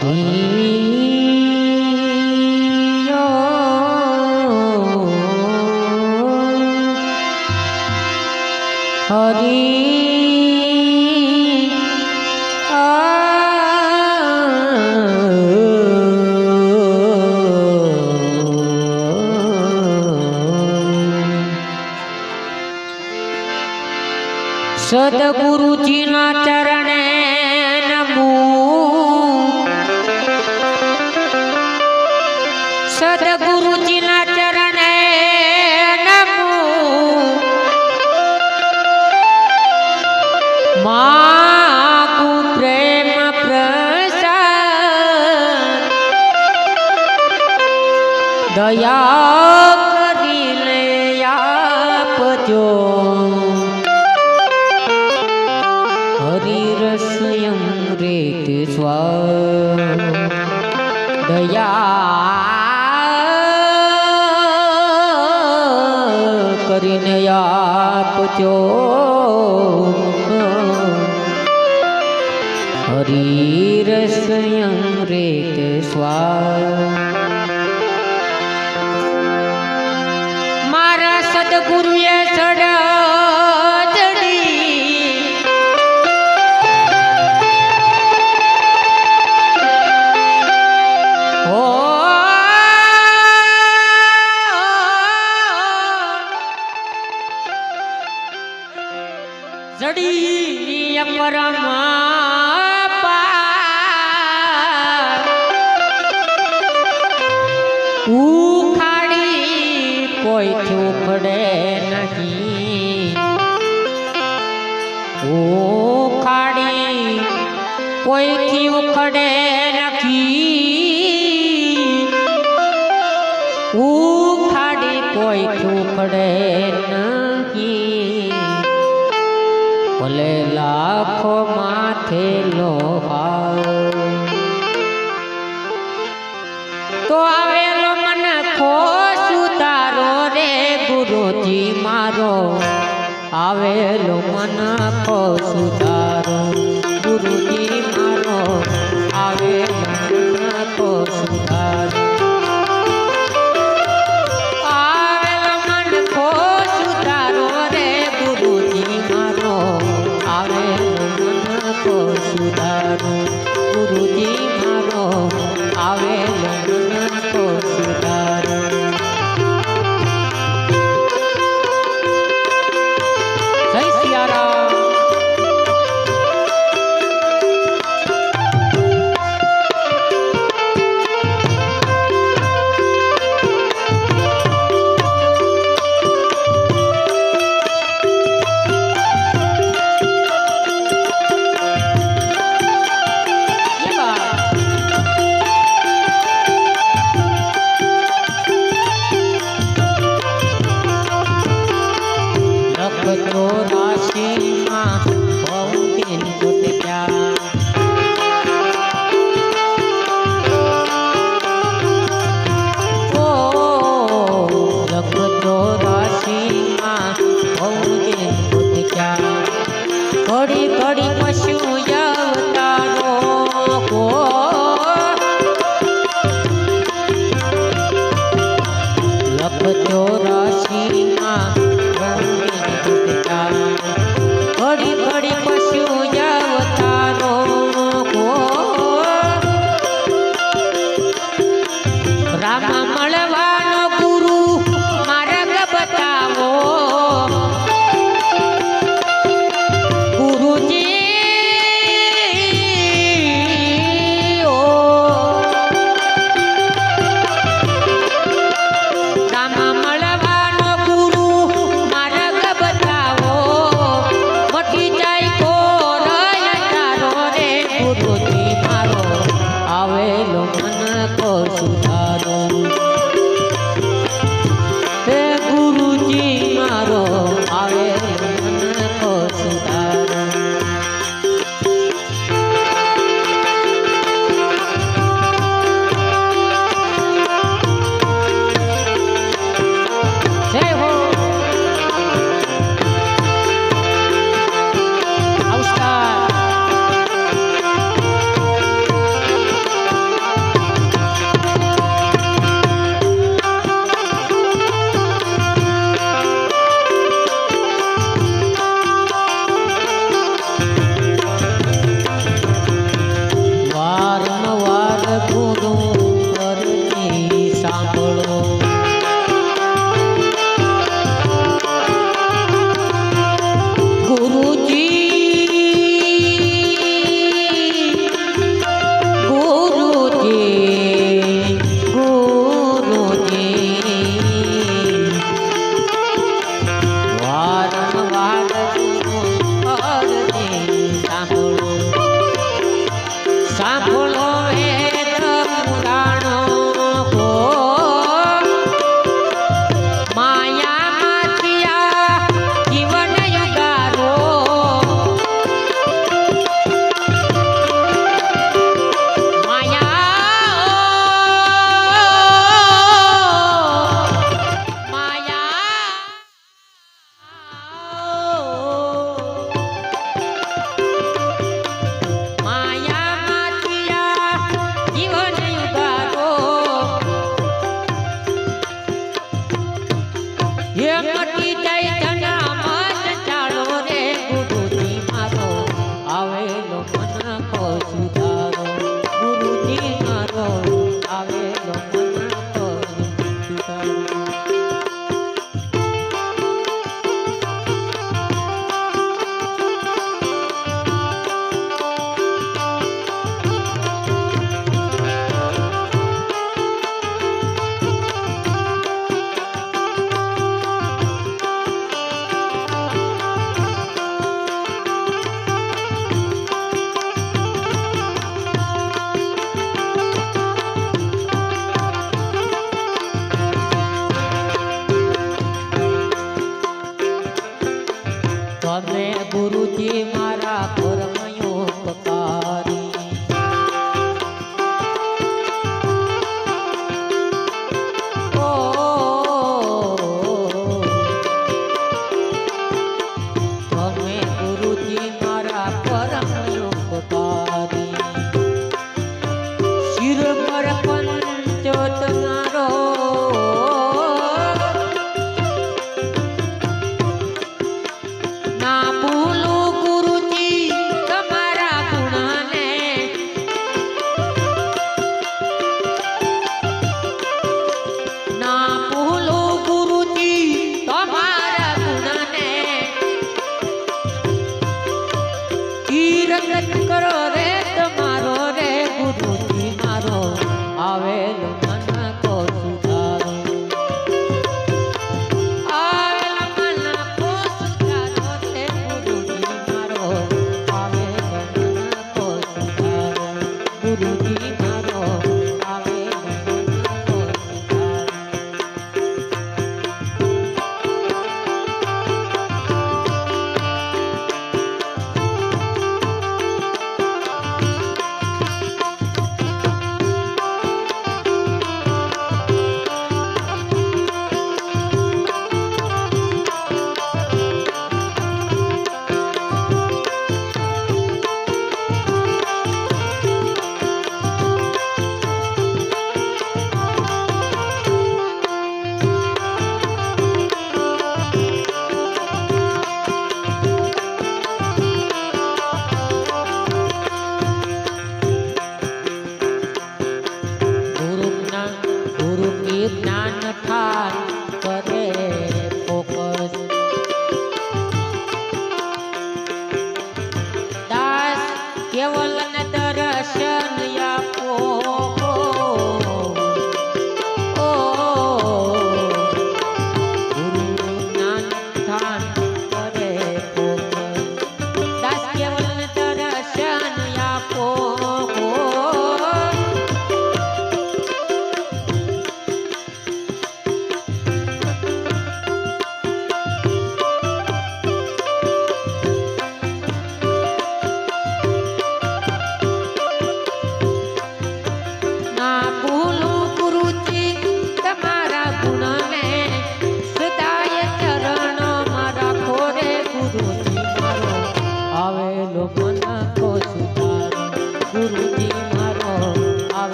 Hare દયા કરી લે આપજો. હરિરસયમ રેત સ્વ દયા કરીને આપજો. હરિરસયમ રેત સ્વા Santa Apo দারু সুধার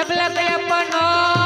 चपला पहला पनो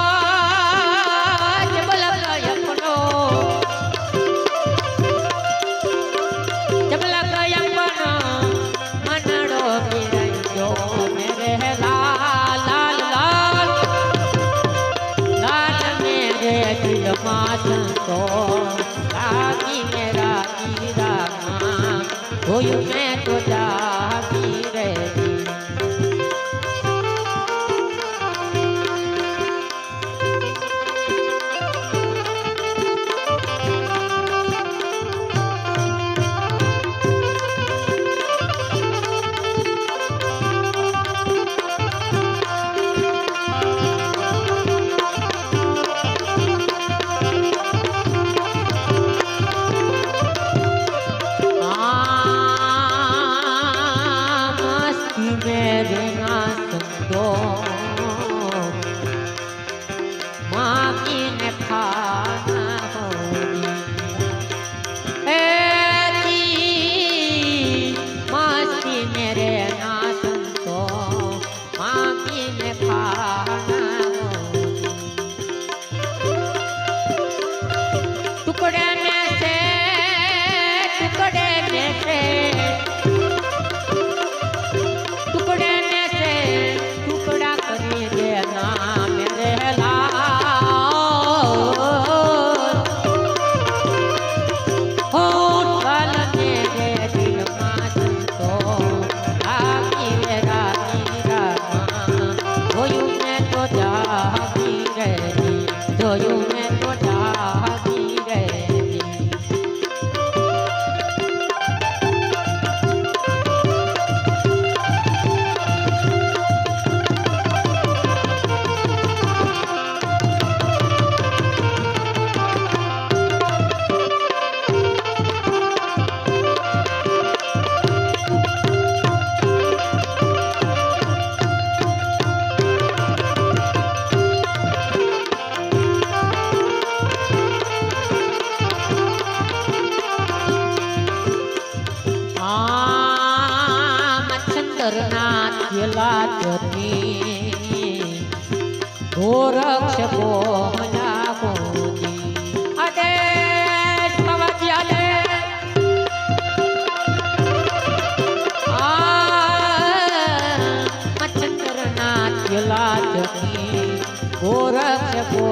કોરા કો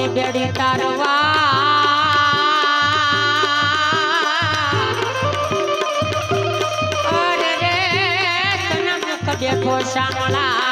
મારી બેડી તારવા. અરે રે તને કદે ખોશામળા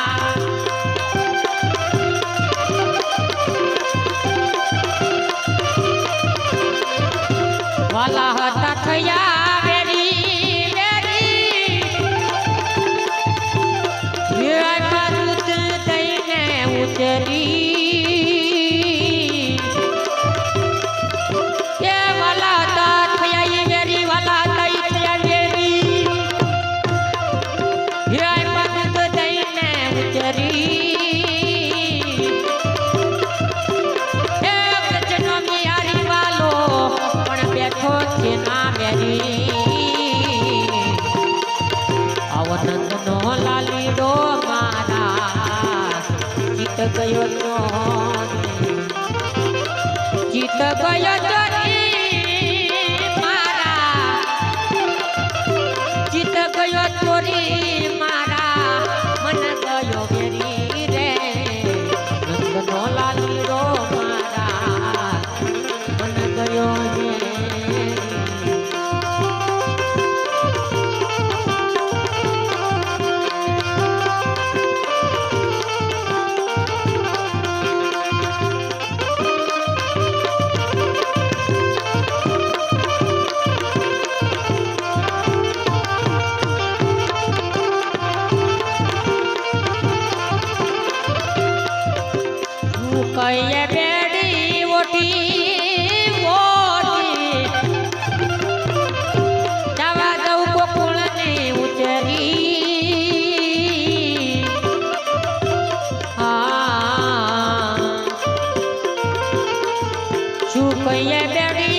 Chukoye Berry.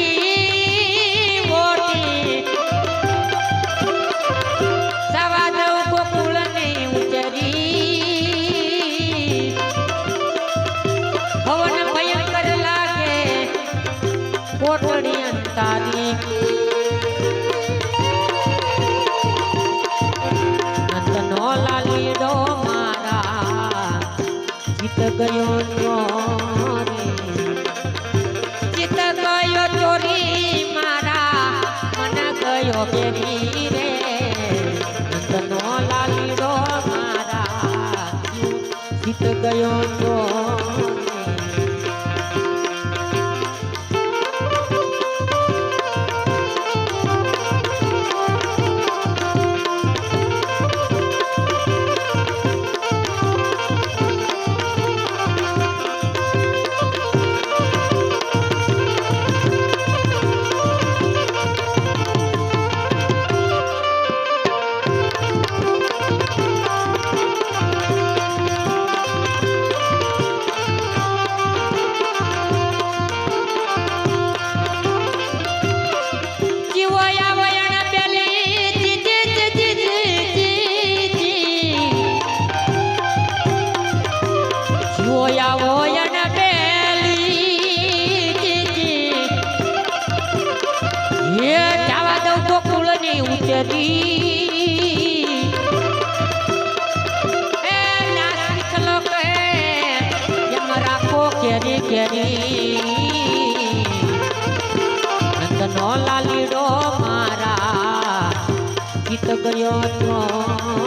ગીત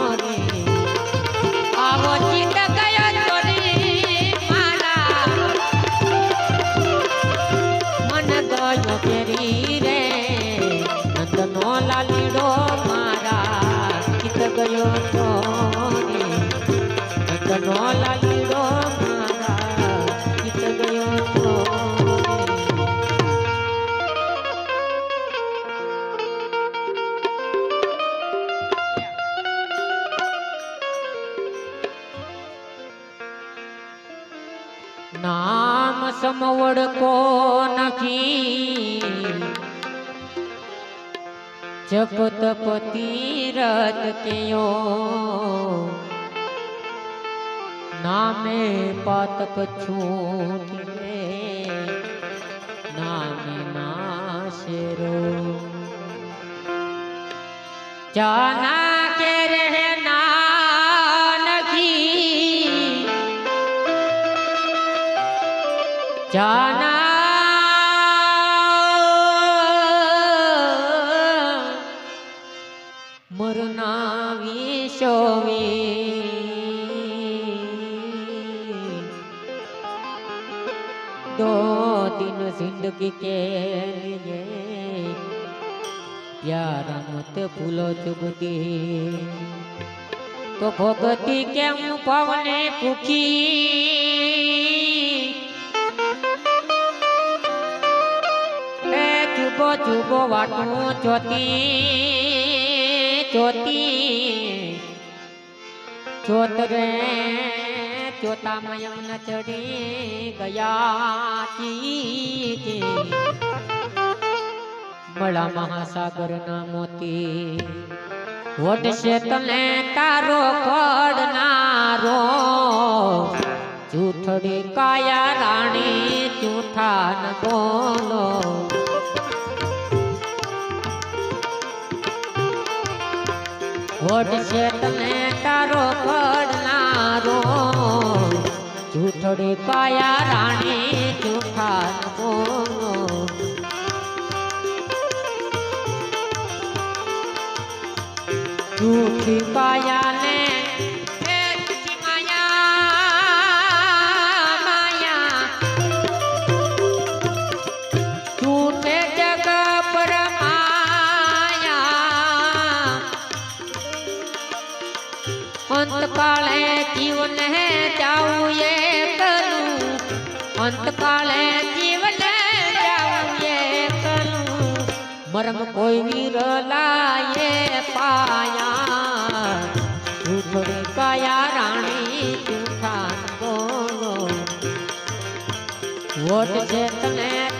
તીરથ કેયો નામે પાતક છૂટે નામે નાશેરો જાના के लिए प्यारा मत भूलो चुगती। तो भगती के पवने कुकी चुबो चुबो वाटू चोती। चोती। चोत रे। ચોતા મયમ ન ચડી ગયા ચીચી મળા મહાસાગર ના મોતી વડશે તને તારો કડનારો જૂઠડી કાયા રાણી જૂઠા ન બોલો વડશે તને તારો કડનારો જૂઠડી કાયા રાણી જૂઠા ન બોલો અંત કાળે જીવન જાવું એ કરું અંત કાળે જીવન જાવું એ કરું મરમ કોઈ વીર લાયે પાયા ઝૂઠડી કાયા રાણી જૂઠા ન બોલો વોટ છે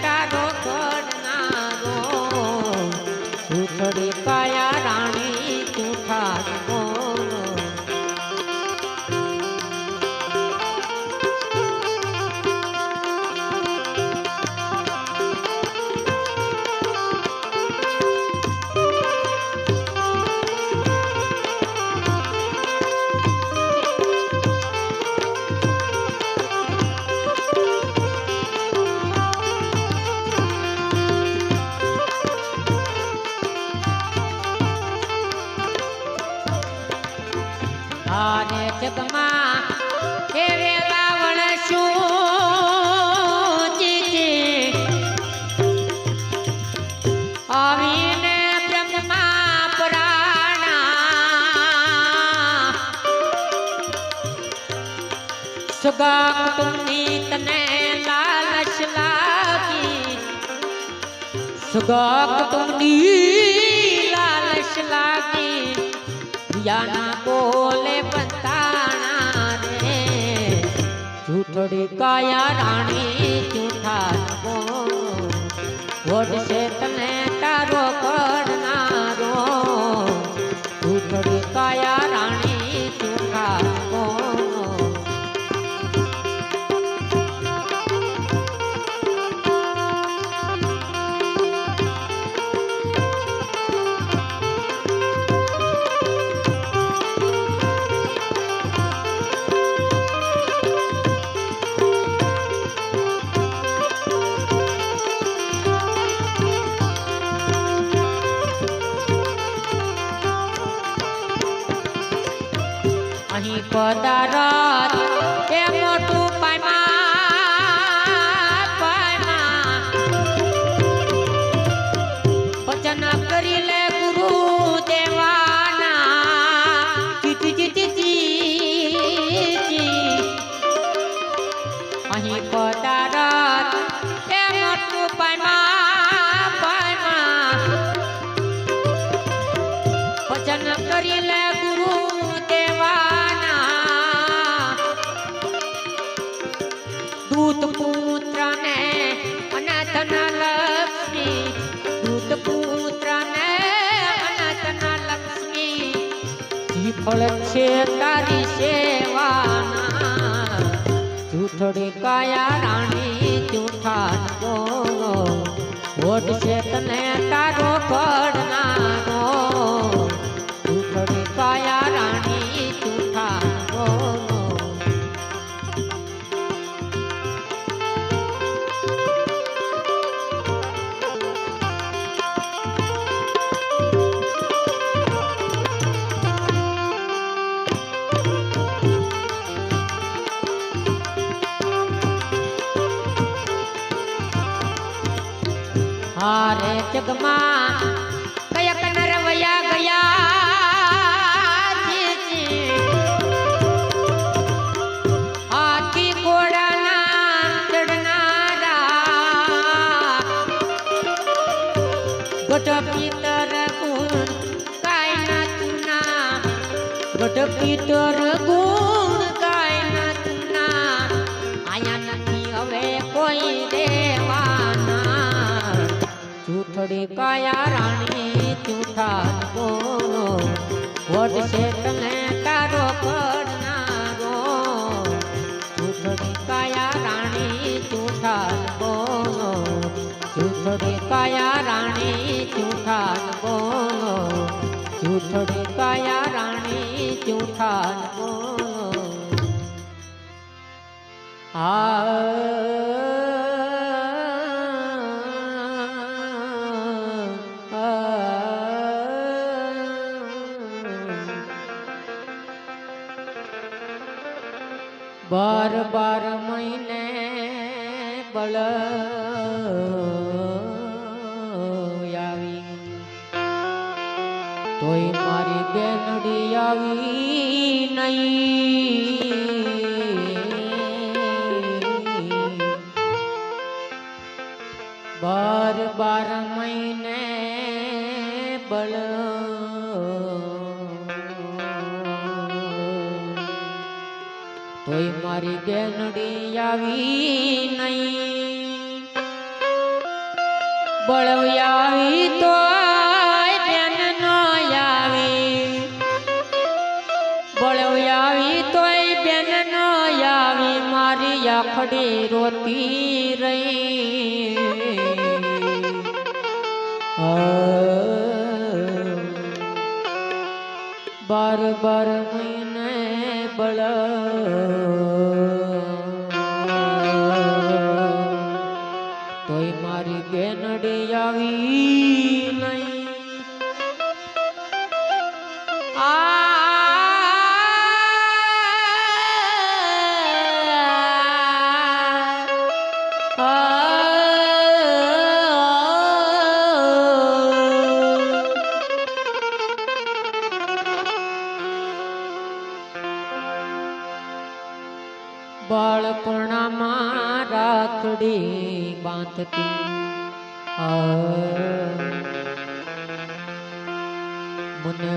સગા કુટુંબની તને લાલચ લાગી સગા કુટુંબની લાલચ લાગી યાના બોલે બંતાણા રે જૂઠડી કાયા રાણી જૂઠા ન બોલો વડશે તને તારો જૂઠડી કાયા રાણી જૂઠા બોલો વોટ છે તને તારો પડનારો જગમાં બાર બાર મહિને બળ આવી. તોય મારી બેનડી આવી નહીં. બેનડી આવી નહીં. બળવ્યાવી આવી બળવ્યાવી તોય બેન નો આવી. મારી આખડી રોતી રહી. બાર બાર મહિને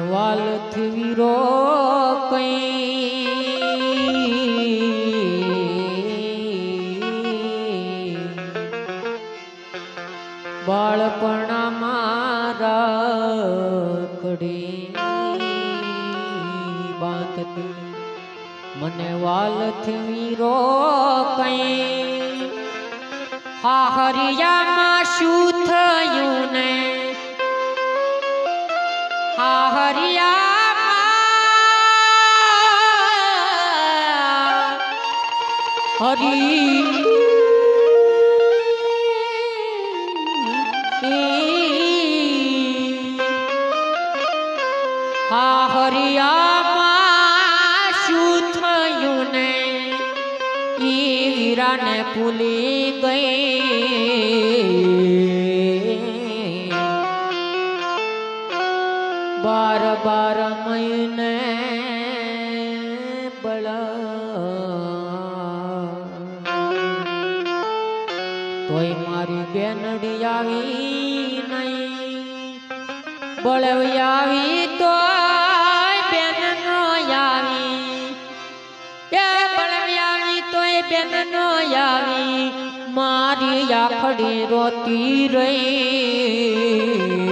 વાલથી વીરો કઈ બાળપણામાં રાખડી બાંધતી મને વાલથી વીરો કઈ. હા હરિયામાં શું થયું ને? হাহরিয়া হরি হরিয়া সুথয়ুনে ইরানে পুলিশ બાર મહિને બળ. તોય મારી બેનડી આવી નહીં. બળવી આવી તો બેન નો આવી. એ બળવી આવી તોય બેન નો આવી. મારી આખડી રોતી રહી.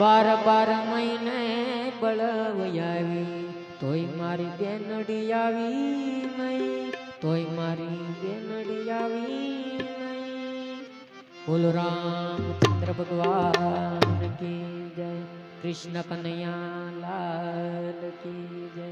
બાર બાર મહિને બળવયાવી તોય મારી બેનડી આવી નહીં, તોય મારી બેનડી આવી નહીં. બોલો રામચંદ્ર ભગવાન કી જય, કૃષ્ણ કનૈયા લાલ કી જય.